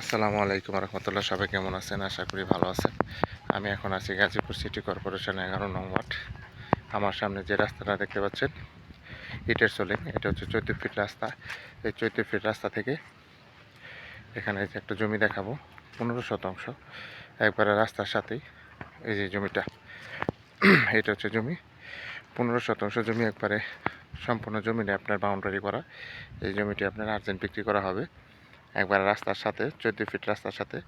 আসসালামু আলাইকুম রহমতুল্লাহ, সবাই কেমন আছেন? আশা করি ভালো আছেন। আমি এখন আছি গাজীপুর সিটি কর্পোরেশন এগারো নং ওয়ার্ড। আমার সামনে যে রাস্তাটা দেখতে পাচ্ছেন, ইটের সোলিং এটা হচ্ছে চোদ্দ ফিট রাস্তা। এই চোদ্দ ফিট রাস্তা থেকে এখানে যে একটা জমি দেখাবো, পনেরো শতাংশ। একবারে রাস্তার সাথেই এই যে জমিটা, এটা হচ্ছে জমি। পনেরো শতাংশ জমি একবারে সম্পূর্ণ জমিটা আপনার বাউন্ডারি করা। এই জমিটি আপনার আর্জেন্ট বিক্রি করা হবে। একবার রাস্তার সাথে, চোদ্দ ফিট রাস্তার সাথে।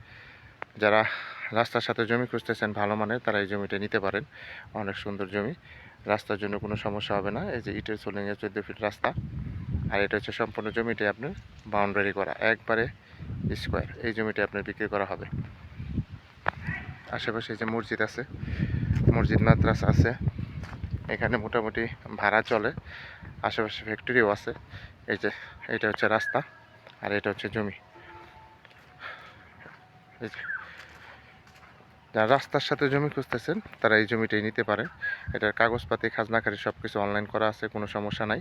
যারা রাস্তার সাথে জমি খুঁজতেছেন ভালো মানের, তারা এই জমিটা নিতে পারেন। অনেক সুন্দর জমি। রাস্তার জন্য কোনো সমস্যা হবে না। এই যে ইটের সোলিংয়ে চোদ্দ ফিট রাস্তা। আর এটা হচ্ছে সম্পূর্ণ জমিটি আপনার বাউন্ডারি করা। একবারে স্কোয়ার এই জমিটি আপনার বিক্রি করা হবে। আশেপাশে এই যে মসজিদ আছে। মসজিদ, মাদ্রাসা আছে। এখানে মোটামুটি ভাড়া চলে। আশেপাশে ফ্যাক্টরিও আছে। এই যে, এটা হচ্ছে রাস্তা। আর এটা হচ্ছে জমি। যারা রাস্তার সাথে জমি খুঁজতেছেন, তারা এই জমিটাই নিতে পারেন। এটার কাগজপাতি, খাজনাখারি সব কিছু অনলাইন করা আছে, কোনো সমস্যা নাই।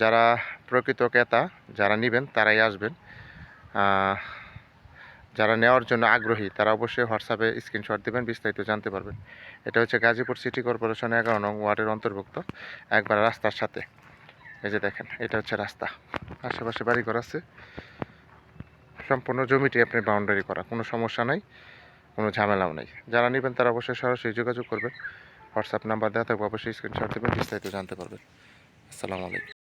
যারা প্রকৃত ক্রেতা, যারা নেবেন, তারাই আসবেন। যারা নেওয়ার জন্য আগ্রহী, তারা অবশ্যই হোয়াটসঅ্যাপে স্ক্রিনশট দেবেন, বিস্তারিত জানতে পারবেন। এটা হচ্ছে গাজীপুর সিটি কর্পোরেশন এগারো নং ওয়ার্ডের অন্তর্ভুক্ত, একবার রাস্তার সাথে। এই যে দেখেন, এটা হচ্ছে রাস্তা। আশেপাশে বাড়িঘর আছে। সম্পূর্ণ জমিটি আপনি বাউন্ডারি করা, কোনো সমস্যা নাই, কোনো ঝামেলাও নেই। যারা নেবেন তারা অবশ্যই সরাসরি যোগাযোগ করবেন। হোয়াটসঅ্যাপ নাম্বার দেওয়া থাকবে, অবশ্যই স্ক্রিনশট দেবেন, বিস্তারিত জানতে পারবেন। আসসালামু আলাইকুম।